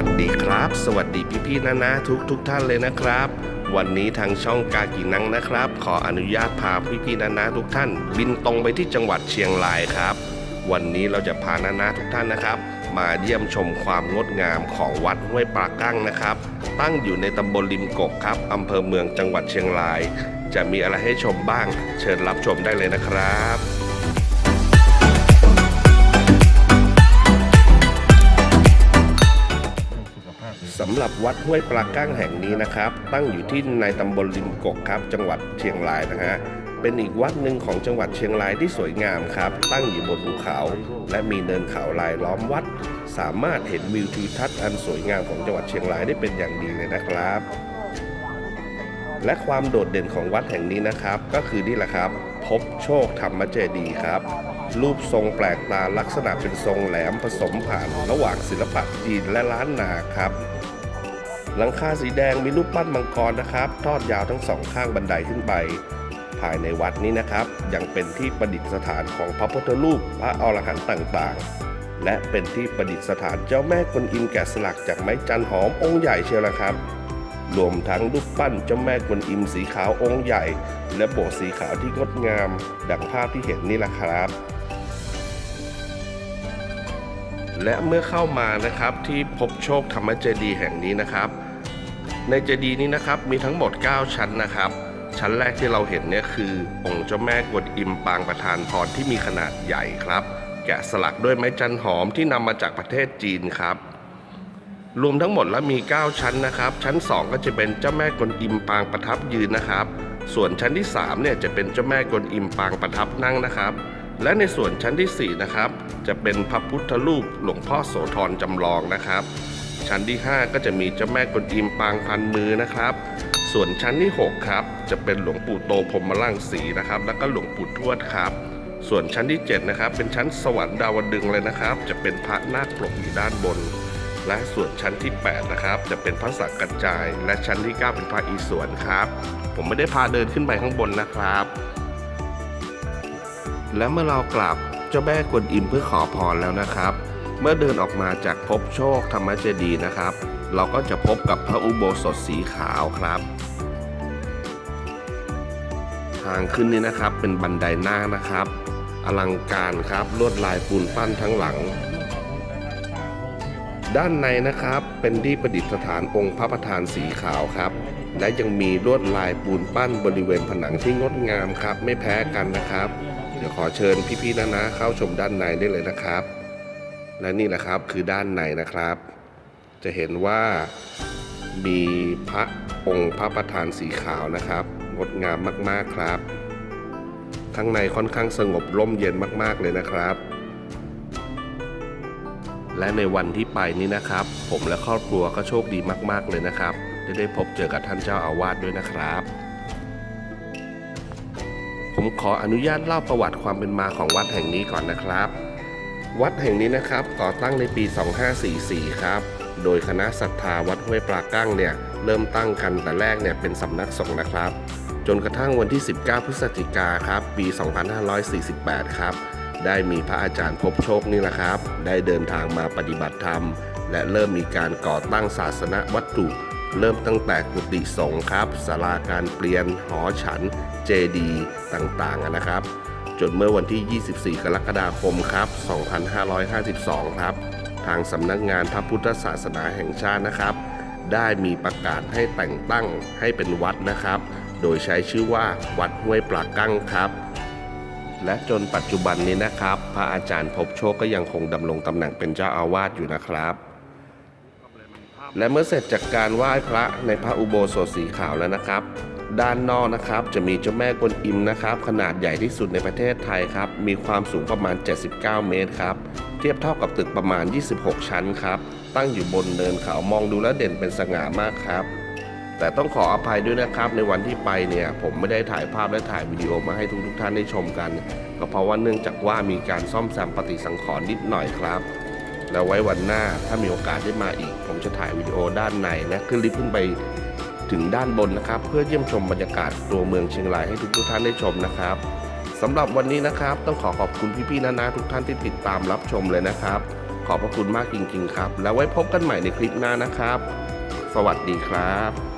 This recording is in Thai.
วัสดีครับ สวัสดีพี่ๆนะนะทุกทุกๆท่านเลยนะครับ วันนี้ทางช่องกากีนังนะครับ ขออนุญาตพาพี่ๆนะนะทุกท่าน บินตรงไปที่จังหวัดเชียงรายครับ วันนี้เราจะพานานาทุกท่านนะครับ มาเยี่ยมชมความงดงามของวัดห้วยปลากั้งนะครับ ตั้งอยู่ในตำบลริมกกครับอำเภอเมืองจังหวัดเชียงราย จะมีอะไรให้ชมบ้าง เชิญรับชมได้เลยนะครับำหรับวัดห้วยปลาก้างแห่งนี้นะครับ ตั้งอยู่ที่ในตำบลริมกกครับ จังหวัดเชียงรายนะฮะเป็นอีกวัดหนึ่งของจังหวัดเชียงรายที่สวยงามครับ ตั้งอยู่บนภูเขา และมีเนินเขาลายล้อมวัด สามารถเห็นวิวทิวทัศน์อันสวยงามของจังหวัดเชียงรายได้เป็นอย่างดีเลยนะครับ และความโดดเด่นของวัดแห่งนี้นะครับ ก็คือนี่แหละครับ พบโชคธรรมเจดีครับ รูปทรงแปลกตาลักษณะเป็นทรงแหลมผสมผ่านระหว่างศิลปะจีนและล้านนาครับ หลังคาสีแดงมีรูปปั้นมังกรนะครับ ทอดยาวทั้งสองข้างบันไดขึ้นไป ภายในวัดนี้นะครับ ยังเป็นที่ประดิษฐานของพระพุทธรูปพระอรหันต์ต่างๆ และเป็นที่ประดิษฐานเจ้าแม่กวนอิมแกะสลักจากไม้จันหอมองค์ใหญ่เชียวละครับ รวมทั้งรูปปั้นเจ้าแม่กวนอิมสีขาวองค์ใหญ่ และโบสถ์สีขาวที่งดงาม ดังภาพที่เห็นนี่แหละครับและเมื่อเข้ามานะครับที่พบโชคธรรมเจดีแห่งนี้นะครับ ในเจดีย์นี้นะครับมีทั้งหมด 9 ชั้นนะครับ ชั้นแรกที่เราเห็นเนี่ยคือ องค์เจ้าแม่กวนอิมปางประธานพรที่มีขนาดใหญ่ครับ แกะสลักด้วยไม้จันหอมที่นำมาจากประเทศจีนครับ รวมทั้งหมดแล้วมี 9 ชั้นนะครับ ชั้น 2 ก็จะเป็นเจ้าแม่กวนอิมปางประทับยืนนะครับ ส่วนชั้นที่3เนี่ยจะเป็นเจ้าแม่กวนอิมปางประทับนั่งนะครับ และในส่วนชั้นทีสี่4นะครับจะเป็นพระพุทธรูปหลวงพ่อโสธรจำลองนะครับ ชั้นที่ 5 ก็จะมีเจ้าแม่กวนอิมปางพันมือนะครับ ส่วนชั้นที่ 6 ครับ จะเป็นหลวงปู่โตพรหมล่างสีนะครับ แล้วก็หลวงปู่ทวดครับ ส่วนชั้นที่ 7 นะครับ เป็นชั้นสวรรค์ดาวดึงเลยนะครับ จะเป็นพระนาคปลกอยู่ด้านบน และส่วนชั้นที่ 8 นะครับ จะเป็นพระสังกัจจาย และชั้นที่ 9 เป็นพระอีสวนครับ ผมไม่ได้พาเดินขึ้นไปข้างบนนะครับ และเมื่อเรากราบเจ้าแม่กวนอิมเพื่อขอพรแล้วนะครับ เมื่อเดินออกมาจากภพโชคธรรมเจดีนะครับ เราก็จะพบกับพระอุโบสถสีขาวครับ ทางขึ้นนี้นะครับเป็นบันไดหน้านะครับ อลังการครับลวดลายปูนปั้นทั้งหลัง ด้านในนะครับเป็นที่ประดิษฐานองค์พระประธานสีขาวครับ และยังมีลวดลายปูนปั้นบริเวณผนังที่งดงามครับ ไม่แพ้กันนะครับ เดี๋ยวขอเชิญพี่ๆนะนะเข้าชมด้านในได้เลยนะครับ และนี่แหละครับคือด้านในนะครับ จะเห็นว่ามีพระองค์พระประธานสีขาวนะครับงดงามมากๆครับ ข้างในค่อนข้างสงบร่มเย็นมากๆเลยนะครับ และในวันที่ไปนี้นะครับ ผมและครอบครัวก็โชคดีมากๆเลยนะครับ ได้ได้พบเจอกับท่านเจ้าอาวาสด้วยนะครับ ผมขออนุญาตเล่าประวัติความเป็นมาของวัดแห่งนี้ก่อนนะครับ วัดแห่งนี้นะครับก่อตั้งในปี 2544 ครับ โดยคณะศรัทธาวัดห้วยปลากั้งเนี่ยเริ่มตั้งกันแต่แรกเนี่ยเป็นสำนักสงฆ์นะครับ จนกระทั่งวันที่ 19 พฤศจิกาครับ ปี 2548 ครับ ได้มีพระอาจารย์พบโชคนี่แหละครับ ได้เดินทางมาปฏิบัติธรรม และเริ่มมีการก่อตั้งศาสนวัตถุ เริ่มตั้งแต่กุฏิสงฆ์ครับศาลาการเปลี่ยนหอฉัน เจดีต่างๆนะครับ จนเมื่อวันที่ 24 กรกฎาคมครับ 2552 ครับ ทางสำนักงานพระพุทธศาสนาแห่งชาตินะครับ ได้มีประกาศให้แต่งตั้งให้เป็นวัดนะครับ โดยใช้ชื่อว่าวัดห้วยปลากั้งครับและจนปัจจุบันนี้นะครับ พระอาจารย์พบโชคก็ยังคงดำรงตำแหน่งเป็นเจ้าอาวาสอยู่นะครับ และเมื่อเสร็จจากการไหว้พระในพระอุโบสถสีขาวแล้วนะครับ ด้านนอกนะครับ จะมีเจ้าแม่กวนอิมนะครับ ขนาดใหญ่ที่สุดในประเทศไทยครับ มีความสูงประมาณ 79 เมตรครับ เทียบเท่ากับตึกประมาณ 26 ชั้นครับ ตั้งอยู่บนเนินเขามองดูแล้วเด่นเป็นสง่ามากครับ แต่ต้องขออภัยด้วยนะครับ ในวันที่ไปเนี่ย ผมไม่ได้ถ่ายภาพและถ่ายวิดีโอมาให้ทุกทุกท่านได้ชมกัน ก็เพราะว่าเนื่องจากว่ามีการซ่อมแซมปฏิสังขรณ์นิดหน่อยครับแล้วไว้วันหน้าถ้ามีโอกาสได้มาอีก ผมจะถ่ายวิดีโอด้านในและขึ้นลิฟต์ขึ้นไป ถึงด้านบนนะครับ เพื่อเยี่ยมชมบรรยากาศตัวเมืองเชียงรายให้ทุกทุกท่านได้ชมนะครับสำหรับวันนี้นะครับ ต้องขอขอบคุณพี่ๆนานาทุกท่านที่ติดตามรับชมเลยนะครับ ขอบพระคุณมากจริงๆครับ แล้วไว้พบกันใหม่ในคลิปหน้านะครับ สวัสดีครับ